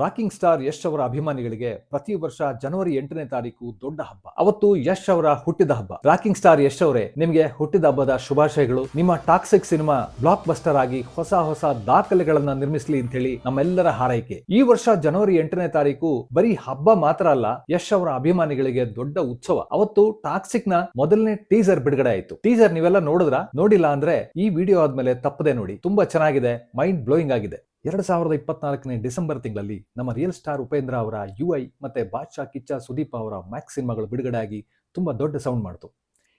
Rocking star Yash ಅವರ ಅಭಿಮಾನಿಗಳಿಗೆ ಪ್ರತಿ ವರ್ಷ ಜನವರಿ ಎಂಟನೇ ತಾರೀಕು ದೊಡ್ಡ ಹಬ್ಬ. ಅವತ್ತು ಯಶ್ ಅವರ ಹುಟ್ಟಿದ ಹಬ್ಬ. ರಾಕಿಂಗ್ ಸ್ಟಾರ್ ಯಶ್ ಅವರೇ, ನಿಮಗೆ ಹುಟ್ಟಿದ ಹಬ್ಬದ ಶುಭಾಶಯಗಳು. ನಿಮ್ಮ ಟಾಕ್ಸಿಕ್ ಸಿನಿಮಾ ಬ್ಲಾಕ್ ಬಸ್ಟರ್ ಆಗಿ ಹೊಸ ಹೊಸ ದಾಖಲೆಗಳನ್ನ ನಿರ್ಮಿಸಲಿ ಅಂತ ಹೇಳಿ ನಮ್ಮೆಲ್ಲರ ಹಾರೈಕೆ. ಈ ವರ್ಷ ಜನವರಿ ಎಂಟನೇ ತಾರೀಕು ಬರೀ ಹಬ್ಬ ಮಾತ್ರ ಅಲ್ಲ, ಯಶ್ ಅವರ ಅಭಿಮಾನಿಗಳಿಗೆ ದೊಡ್ಡ ಉತ್ಸವ. ಅವತ್ತು ಟಾಕ್ಸಿಕ್ನ ಮೊದಲನೇ ಟೀಸರ್ ಬಿಡುಗಡೆ ಆಯ್ತು. ಟೀಸರ್ ನೀವೆಲ್ಲ ನೋಡಿದ್ರ? ನೋಡಿಲ್ಲ ಅಂದ್ರೆ ಈ ವಿಡಿಯೋ ಆದ್ಮೇಲೆ ತಪ್ಪದೆ ನೋಡಿ. ತುಂಬಾ ಚೆನ್ನಾಗಿದೆ, ಮೈಂಡ್ ಬ್ಲೋಯಿಂಗ್ ಆಗಿದೆ. ಎರಡ್ ಸಾವಿರದ ಇಪ್ಪತ್ನಾಲ್ಕನೇ ಡಿಸೆಂಬರ್ ತಿಂಗಳಲ್ಲಿ ನಮ್ಮ ರಿಯಲ್ ಸ್ಟಾರ್ ಉಪೇಂದ್ರ ಅವರ ಯು ಐ ಮತ್ತು ಬಾದ್ಶಾ ಕಿಚ್ಚ ಸುದೀಪ್ ಅವರ ಮ್ಯಾಕ್ಸ್ ಸಿನಿಮಾಗಳು ಬಿಡುಗಡೆ ಆಗಿ ತುಂಬಾ ದೊಡ್ಡ ಸೌಂಡ್ ಮಾಡ್ತು.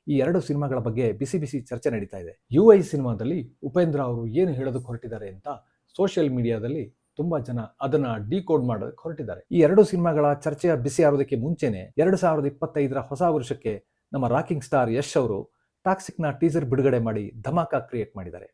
ಈ ಎರಡು ಸಿನಿಮಾಗಳ ಬಗ್ಗೆ ಬಿಸಿ ಬಿಸಿ ಚರ್ಚೆ ನಡೀತಾ ಇದೆ. ಯು ಐ ಸಿನಿಮಾದಲ್ಲಿ ಉಪೇಂದ್ರ ಅವರು ಏನು ಹೇಳೋದಕ್ಕೆ ಹೊರಟಿದ್ದಾರೆ ಅಂತ ಸೋಷಿಯಲ್ ಮೀಡಿಯಾದಲ್ಲಿ ತುಂಬಾ ಜನ ಅದನ್ನ ಡಿಕೋಡ್ ಮಾಡೋದಕ್ಕೆ ಹೊರಟಿದ್ದಾರೆ. ಈ ಎರಡು ಸಿನಿಮಾಗಳ ಚರ್ಚೆಯ ಬಿಸಿ ಆರೋದಕ್ಕೆ ಮುಂಚೆನೆ ಎರಡು ಸಾವಿರದ ಇಪ್ಪತ್ತೈದರ ಹೊಸ ವರ್ಷಕ್ಕೆ ನಮ್ಮ ರಾಕಿಂಗ್ ಸ್ಟಾರ್ ಯಶ್ ಅವರು ಟಾಕ್ಸಿಕ್ನ ಟೀಸರ್ ಬಿಡುಗಡೆ ಮಾಡಿ ಧಮಾಕ ಕ್ರಿಯೇಟ್ ಮಾಡಿದ್ದಾರೆ.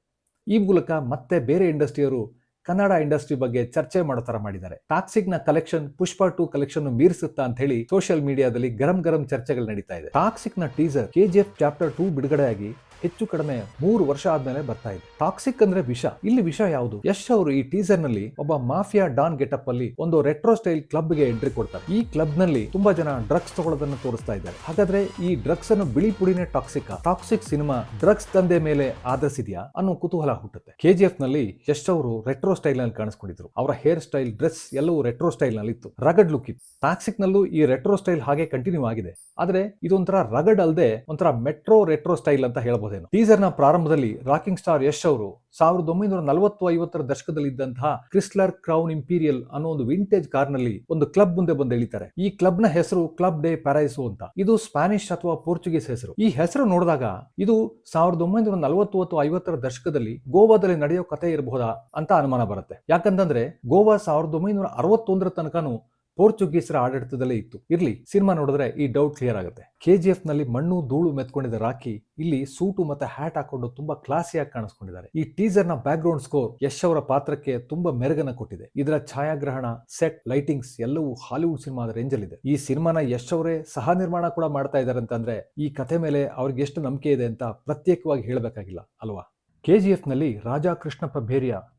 ಈ ಮೂಲಕ ಮತ್ತೆ ಬೇರೆ ಇಂಡಸ್ಟ್ರಿಯವರು ಕನ್ನಡ ಇಂಡಸ್ಟ್ರಿ ಬಗ್ಗೆ ಚರ್ಚೆ ಮಾಡೋ ತರ ಮಾಡಿದ್ದಾರೆ. ಟಾಕ್ಸಿಕ್ನ ಕಲೆಕ್ಷನ್, ಪುಷ್ಪ ಟು ಕಲೆಕ್ಷನ್ ಮೀರಿಸುತ್ತಾ ಅಂತ ಹೇಳಿ ಸೋಷಿಯಲ್ ಮೀಡಿಯಾದಲ್ಲಿ ಗರಂ ಗರಂ ಚರ್ಚೆಗಳು ನಡೀತಾ ಇದೆ. ಟಾಕ್ಸಿಕ್ನ ಟೀಸರ್ ಕೆಜಿಎಫ್ ಚಾಪ್ಟರ್ ಟೂ ಬಿಡುಗಡೆಯಾಗಿ ಹೆಚ್ಚು ಕಡಿಮೆ ಮೂರು ವರ್ಷ ಆದ್ಮೇಲೆ ಬರ್ತಾ ಇದೆ. ಟಾಕ್ಸಿಕ್ ಅಂದ್ರೆ ವಿಷ. ಇಲ್ಲಿ ವಿಷ ಯಾವುದು? ಯಶ್ ಅವರು ಈ ಟೀಸರ್ನಲ್ಲಿ ಒಬ್ಬ ಮಾಫಿಯಾ ಡಾನ್ ಗೆಟಪ್ ಅಲ್ಲಿ ಒಂದು ರೆಟ್ರೋ ಸ್ಟೈಲ್ ಕ್ಲಬ್ಗೆ ಎಂಟ್ರಿ ಕೊಡ್ತಾರೆ. ಈ ಕ್ಲಬ್ನಲ್ಲಿ ತುಂಬಾ ಜನ ಡ್ರಗ್ಸ್ ತಗೊಳ್ಳೋದನ್ನ ತೋರಿಸ್ತಾ ಇದ್ದಾರೆ. ಹಾಗಾದ್ರೆ ಈ ಡ್ರಗ್ಸ್ ಅನ್ನು ಬಿಳಿ ಪುಡಿನೇ ಟಾಕ್ಸಿಕ್ ಟಾಕ್ಸಿಕ್ ಸಿನಿಮಾ ಡ್ರಗ್ಸ್ ತಂದೆ ಮೇಲೆ ಆಧರಿಸಿದ್ಯಾ? ಅನ್ನೋ ಕುತೂಹಲ ಹುಟ್ಟುತ್ತೆ. ಕೆಜಿಎಫ್ನಲ್ಲಿ ಯಶ್ ಅವರು ರೆಟ್ರೋ ಸ್ಟೈಲ್ನಲ್ಲಿ ಕಾಣಿಸ್ಕೊಂಡಿದ್ರು. ಅವರ ಹೇರ್ ಸ್ಟೈಲ್ ಡ್ರೆಸ್ ಎಲ್ಲವೂ ರೆಟ್ರೋ ಸ್ಟೈಲ್ನಲ್ಲಿ ಇತ್ತು. ರಗಡ್ ಲುಕ್ ಇತ್ತು. ಟಾಕ್ಸಿಕ್ ನಲ್ಲೂ ಈ ರೆಟ್ರೋ ಸ್ಟೈಲ್ ಹಾಗೆ ಕಂಟಿನ್ಯೂ ಆಗಿದೆ. ಆದ್ರೆ ಇದೊಂಥರ ರಗಡ್ ಅಲ್ಲದೆ ಒಂಥರ ಮೆಟ್ರೋ ರೆಟ್ರೋ ಸ್ಟೈಲ್ ಅಂತ ಹೇಳಬಹುದೇನು ಟೀಸರ್ನ ಪ್ರಾರಂಭದಲ್ಲಿ ರಾಕಿಂಗ್ ಸ್ಟಾರ್ ಯಶ್ ಅವರು ಸಾವಿರದ ಒಂಬೈನೂರ ನಲವತ್ತು ಐವತ್ತರ ದಶಕದಲ್ಲಿ ಇದ್ದಂತಹ ಕ್ರಿಸ್ಲರ್ ಕ್ರೌನ್ ಇಂಪೀರಿಯಲ್ ಅನ್ನೋ ಒಂದು ವಿಂಟೇಜ್ ಕಾರ್ನಲ್ಲಿ ಒಂದು ಕ್ಲಬ್ ಮುಂದೆ ಬಂದು ಎಳಿತಾರೆ. ಈ ಕ್ಲಬ್ನ ಹೆಸರು ಕ್ಲಬ್ ಡೇ ಪ್ಯಾರೈಸು ಅಂತ. ಇದು ಸ್ಪ್ಯಾನಿಷ್ ಅಥವಾ ಪೋರ್ಚುಗೀಸ್ ಹೆಸರು. ಈ ಹೆಸರು ನೋಡಿದಾಗ ಇದು ಸಾವಿರದ ಒಂಬೈನೂರ ನಲವತ್ತು ಐವತ್ತರ ದಶಕದಲ್ಲಿ ಗೋವಾದಲ್ಲಿ ನಡೆಯೋ ಕಥೆ ಇರಬಹುದಾ ಅಂತ ಅನುಮಾನ ಬರುತ್ತೆ. ಯಾಕಂತಂದ್ರೆ ಗೋವಾ ಸಾವಿರದ ಒಂಬೈನೂರ ಅರವತ್ತೊಂದರ ತನಕನೂ ಪೋರ್ಚುಗೀಸರ ಆಡಳಿತದಲ್ಲೇ ಇತ್ತು. ಇರ್ಲಿ, ಸಿನಿಮಾ ನೋಡಿದ್ರೆ ಈ ಡೌಟ್ ಕ್ಲಿಯರ್ ಆಗುತ್ತೆ. ಕೆಜಿಎಫ್ನಲ್ಲಿ ಮಣ್ಣು, ಧೂಳು ಮೆತ್ಕೊಂಡಿದ್ದ ರಾಕಿ ಇಲ್ಲಿ ಸೂಟು ಮತ್ತೆ ಹ್ಯಾಟ್ ಹಾಕೊಂಡು ತುಂಬಾ ಕ್ಲಾಸಿಯಾಗಿ ಕಾಣಿಸ್ಕೊಂಡಿದ್ದಾರೆ. ಈ ಟೀಸರ್ನ ಬ್ಯಾಕ್ ಗ್ರೌಂಡ್ ಸ್ಕೋರ್ ಯಶ್ ಅವರ ಪಾತ್ರಕ್ಕೆ ತುಂಬಾ ಮೆರುಗನ್ನ ಕೊಟ್ಟಿದೆ. ಇದರ ಛಾಯಾಗ್ರಹಣ, ಸೆಟ್, ಲೈಟಿಂಗ್ಸ್ ಎಲ್ಲವೂ ಹಾಲಿವುಡ್ ಸಿನಿಮಾದ ರೇಂಜ್ ಇದೆ ಈ ಸಿನಿಮಾನ ಯಶ್ ಅವರೇ ಸಹ ನಿರ್ಮಾಣ ಕೂಡ ಮಾಡ್ತಾ ಇದ್ದಾರೆ ಅಂತಂದ್ರೆ ಈ ಕಥೆ ಮೇಲೆ ಅವ್ರಿಗೆ ಎಷ್ಟು ನಂಬಿಕೆ ಇದೆ ಅಂತ ಪ್ರತ್ಯೇಕವಾಗಿ ಹೇಳಬೇಕಾಗಿಲ್ಲ, ಅಲ್ವಾ? ಕೆಜಿಎಫ್ನಲ್ಲಿ ರಾಜಾ ಕೃಷ್ಣಪ್ಪ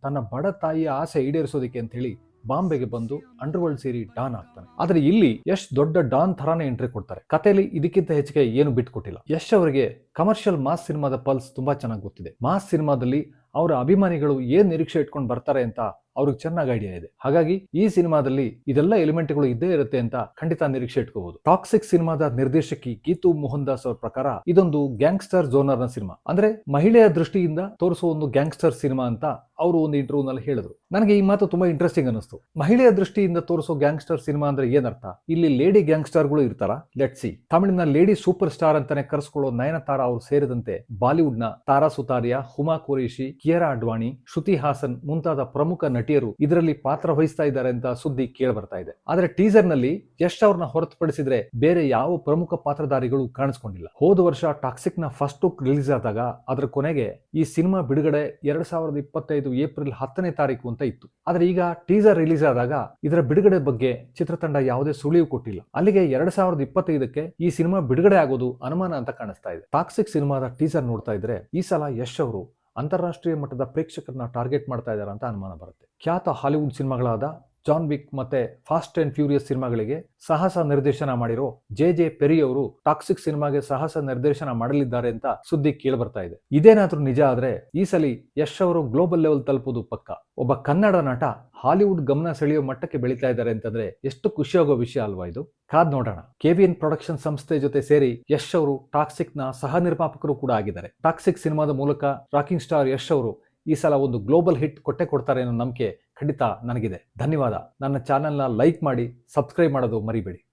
ತನ್ನ ಬಡ ತಾಯಿಯ ಆಸೆ ಈಡೇರಿಸೋದಕ್ಕೆ ಅಂತ ಹೇಳಿ ಬಾಂಬೆಗೆ ಬಂದು ಅಂಡರ್ವರ್ಲ್ಡ್ ಸೇರಿ ಡಾನ್ ಆಗ್ತಾನೆ ಆದ್ರೆ ಇಲ್ಲಿ ಯಶ್ ದೊಡ್ಡ ಡಾನ್ ತರಾನೇ ಎಂಟ್ರಿ ಕೊಡ್ತಾರೆ. ಕಥೆಯಲ್ಲಿ ಇದಕ್ಕಿಂತ ಹೆಚ್ಚಿಗೆ ಏನು ಬಿಟ್ಕೊಟ್ಟಿಲ್ಲ. ಯಶ್ ಅವರಿಗೆ ಕಮರ್ಷಿಯಲ್ ಮಾಸ್ ಸಿನಿಮಾದ ಪಲ್ಸ್ ತುಂಬಾ ಚೆನ್ನಾಗಿ ಗೊತ್ತಿದೆ. ಮಾಸ್ ಸಿನಿಮಾದಲ್ಲಿ ಅವರ ಅಭಿಮಾನಿಗಳು ಏನ್ ನಿರೀಕ್ಷೆ ಇಟ್ಕೊಂಡು ಬರ್ತಾರೆ ಅಂತ ಅವ್ರಿಗೆ ಚೆನ್ನಾಗಿ ಐಡಿಯಾ ಇದೆ. ಹಾಗಾಗಿ ಈ ಸಿನಿಮಾದಲ್ಲಿ ಇದೆಲ್ಲ ಎಲಿಮೆಂಟ್ಗಳು ಇದ್ದೇ ಇರುತ್ತೆ ಅಂತ ಖಂಡಿತ ನಿರೀಕ್ಷೆ ಇಟ್ಕೋಬಹುದು ಟಾಕ್ಸಿಕ್ ಸಿನಿಮಾದ ನಿರ್ದೇಶಕಿ ಗೀತು ಮೋಹನ್ ದಾಸ್ ಅವರ ಪ್ರಕಾರ ಇದೊಂದು ಗ್ಯಾಂಗ್ಸ್ಟರ್ ಜೋನರ್ನ ಸಿನಿಮಾ. ಅಂದ್ರೆ ಮಹಿಳೆಯ ದೃಷ್ಟಿಯಿಂದ ತೋರಿಸುವ ಒಂದು ಗ್ಯಾಂಗ್ಸ್ಟರ್ ಸಿನಿಮಾ ಅಂತ ಅವರು ಒಂದು ಇಂಟರ್ವ್ಯೂ ನಲ್ಲಿ ಹೇಳಿದ್ರು. ನನಗೆ ಈ ಮಾತು ತುಂಬಾ ಇಂಟ್ರೆಸ್ಟಿಂಗ್ ಅನಿಸ್ತು ಮಹಿಳೆಯ ದೃಷ್ಟಿಯಿಂದ ತೋರಿಸೋ ಗ್ಯಾಂಗ್ಸ್ಟರ್ ಸಿನಿಮಾ ಅಂದ್ರೆ ಏನರ್ಥ? ಇಲ್ಲಿ ಲೇಡಿ ಗ್ಯಾಂಗ್ಸ್ಟರ್ಗಳು ಇರ್ತಾರ? ಲೆಟ್ ಸಿ ತಮಿಳಿನ ಲೇಡಿ ಸೂಪರ್ ಸ್ಟಾರ್ ಅಂತಾನೆ ಕರೆಸ್ಕೊಳ್ಳೋ ನಯನತಾರ ಅವರು ಸೇರಿದಂತೆ ಬಾಲಿವುಡ್ನ ತಾರಾ ಸುತಾರಿಯಾ, ಹುಮಾ ಕುರೇಶಿ ಕಿಯರಾ ಅಡ್ವಾಣಿ, ಶ್ರುತಿ ಹಾಸನ್ ಮುಂತಾದ ಪ್ರಮುಖ ನಟಿಯರು ಇದರಲ್ಲಿ ಪಾತ್ರ ವಹಿಸ್ತಾ ಇದ್ದಾರೆ ಅಂತ ಸುದ್ದಿ ಕೇಳಿ ಬರ್ತಾ ಇದೆ. ಆದ್ರೆ ಟೀಸರ್ನಲ್ಲಿ ಯಶ್ ಅವ್ರನ್ನ ಹೊರತುಪಡಿಸಿದ್ರೆ ಬೇರೆ ಯಾವ ಪ್ರಮುಖ ಪಾತ್ರಧಾರಿಗಳು ಕಾಣಿಸ್ಕೊಂಡಿಲ್ಲ. ಹೋದ ವರ್ಷ ಟಾಕ್ಸಿಕ್ನ ಫಸ್ಟ್ ಲುಕ್ ರಿಲೀಸ್ ಆದಾಗ ಅದರ ಕೊನೆಗೆ ಈ ಸಿನಿಮಾ ಬಿಡುಗಡೆ ಎರಡ್ ಸಾವಿರದ ಇಪ್ಪತ್ತೈದು ಏಪ್ರಿಲ್ ಹತ್ತನೇ ತಾರೀಕು ಅಂತ ಇತ್ತು. ಆದ್ರೆ ಈಗ ಟೀಸರ್ ರಿಲೀಸ್ ಆದಾಗ ಇದರ ಬಿಡುಗಡೆ ಬಗ್ಗೆ ಚಿತ್ರತಂಡ ಯಾವುದೇ ಸುಳಿವು ಕೊಟ್ಟಿಲ್ಲ. ಅಲ್ಲಿಗೆ ಎರಡ್ ಸಾವಿರದ ಇಪ್ಪತ್ತೈದಕ್ಕೆ ಈ ಸಿನಿಮಾ ಬಿಡುಗಡೆ ಆಗೋದು ಅನುಮಾನ ಅಂತ ಕಾಣಿಸ್ತಾ ಇದೆ. ಟಾಕ್ಸಿಕ್ ಸಿನಿಮಾದ ಟೀಸರ್ ನೋಡ್ತಾ ಇದ್ರೆ ಈ ಸಲ ಯಶ್ ಅವರು ಅಂತಾರಾಷ್ಟ್ರೀಯ ಮಟ್ಟದ ಪ್ರೇಕ್ಷಕರನ್ನ ಟಾರ್ಗೆಟ್ ಮಾಡ್ತಾ ಇದ್ದಾರೆ ಅಂತ ಅನುಮಾನ ಬರುತ್ತೆ. ಖ್ಯಾತ ಹಾಲಿವುಡ್ ಸಿನಿಮಾಗಳಾದ ಜಾನ್ ವಿಕ್ ಮತ್ತೆ ಫಾಸ್ಟ್ ಅಂಡ್ ಫ್ಯೂರಿಯಸ್ ಸಿನಿಮಾಗಳಿಗೆ ಸಾಹಸ ನಿರ್ದೇಶನ ಮಾಡಿರೋ ಜೆ ಜೆ ಪೆರಿ ಅವರು ಟಾಕ್ಸಿಕ್ ಸಿನಿಮಾಗೆ ಸಾಹಸ ನಿರ್ದೇಶನ ಮಾಡಲಿದ್ದಾರೆ ಅಂತ ಸುದ್ದಿ ಕೇಳಿ ಬರ್ತಾ ಇದೆ. ಇದೇನಾದ್ರೂ ನಿಜ ಆದ್ರೆ ಈ ಸಲಿ ಯಶ್ ಅವರು ಗ್ಲೋಬಲ್ ಲೆವೆಲ್ ತಲುಪೋದು ಪಕ್ಕ. ಒಬ್ಬ ಕನ್ನಡ ನಟ ಹಾಲಿವುಡ್ ಗಮನ ಸೆಳೆಯೋ ಮಟ್ಟಕ್ಕೆ ಬೆಳೀತಾ ಇದ್ದಾರೆ ಅಂತಂದ್ರೆ ಎಷ್ಟು ಖುಷಿಯಾಗೋ ವಿಷಯ ಅಲ್ವಾ ಇದು? ಕಾದ್ ನೋಡೋಣ. ಕೆವಿಎನ್ ಪ್ರೊಡಕ್ಷನ್ ಸಂಸ್ಥೆ ಜೊತೆ ಸೇರಿ ಯಶ್ ಅವರು ಟಾಕ್ಸಿಕ್ನ ಸಹ ನಿರ್ಮಾಪಕರು ಕೂಡ ಆಗಿದ್ದಾರೆ. ಟಾಕ್ಸಿಕ್ ಸಿನಿಮಾದ ಮೂಲಕ ರಾಕಿಂಗ್ ಸ್ಟಾರ್ ಯಶ್ ಅವರು ಈ ಸಲ ಒಂದು ಗ್ಲೋಬಲ್ ಹಿಟ್ ಕೊಟ್ಟೆ ಕೊಡ್ತಾರೆ ಅನ್ನೋ ನಂಬಿಕೆ ಖಂಡಿತ ನನಗಿದೆ. ಧನ್ಯವಾದ. ನನ್ನ ಚಾನೆಲ್ನ ಲೈಕ್ ಮಾಡಿ, ಸಬ್ಸ್ಕ್ರೈಬ್ ಮಾಡೋದು ಮರಿಬೇಡಿ.